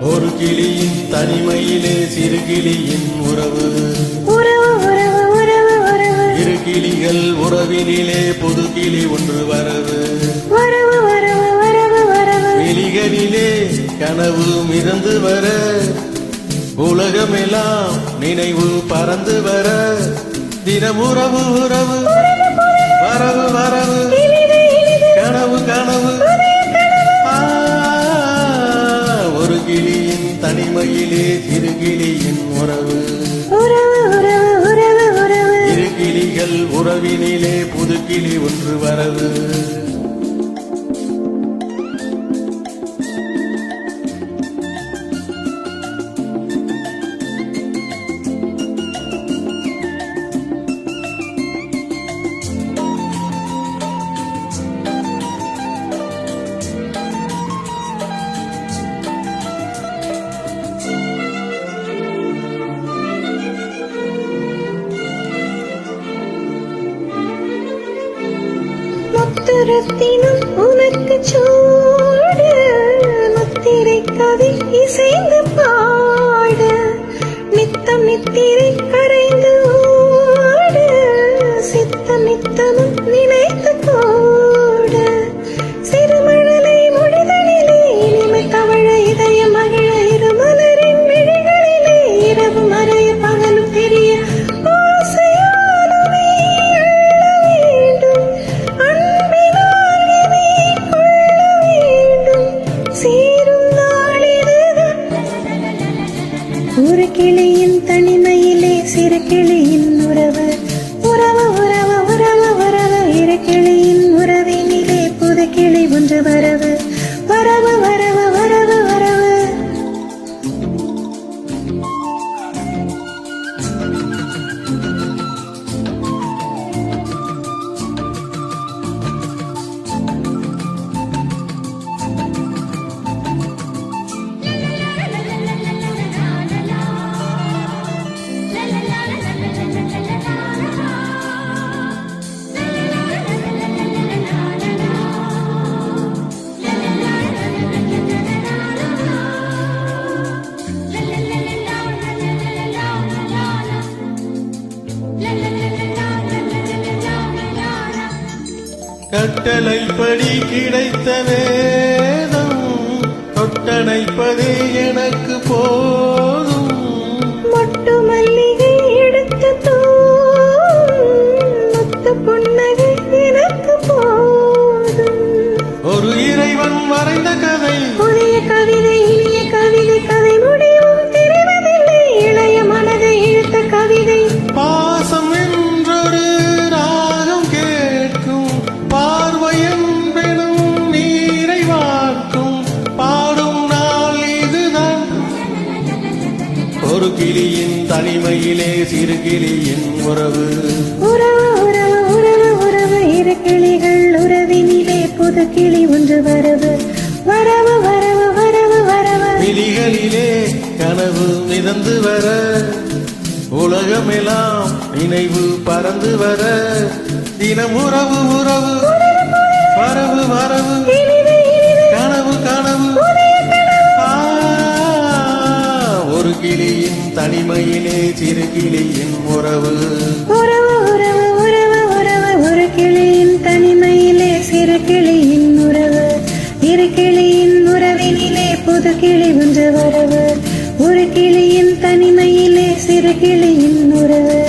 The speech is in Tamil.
ஒரு கிளியின் தனிமையிலே சிறு கிளியின் உறவு. இரு கிளிகள் உறவினிலே புது கிளி ஒன்று வரவு. வெளிகளிலே கனவு மிதந்து வர. உலகமெல்லாம் நினைவு பறந்து வர. தினம் உறவு உறவு. வரவு வரவு. கனவு கனவு. கிளியின் உறவு. உறவு உறவு உறவு உறவு. இரு கிளிகள் உறவினிலே புது கிளி ஒன்று வரவு. முத்துரத்தினும் உனக்கு சூடு முத்திரை கதை இசைந்து பாடு. நித்தம் நித்திரை ஒரு கிளியின் தனிமையிலே சிறு கிளியின் கட்டளைப்படி கிடைத்த வேதம் தொட்டணைப்பதே எனக்கு போதும். ஒரு கிளியின் தனிமையிலே சிறு கிளியின் உறவு. இரு கிளிகள் உறவினிலே புது கிளி ஒன்று வரவு வரவு வரவு வரவு வரவு. விழிகளிலே கனவு மிதந்து வர. உலகமெல்லாம் நினைவு பறந்து வர. தினம் உறவு உறவு. வரவு வரவு. தனிமையிலே சிறு கிளியின் உறவு. உறவு உறவு உறவு உறவு ஒரு கிளியின் தனிமையிலே சிறு கிளியின் உறவு. இரு கிளியின் உறவினிலே புது கிளி ஒன்று வரவு ஒரு கிளியின் தனிமையிலே சிறு கிளியின் உறவு.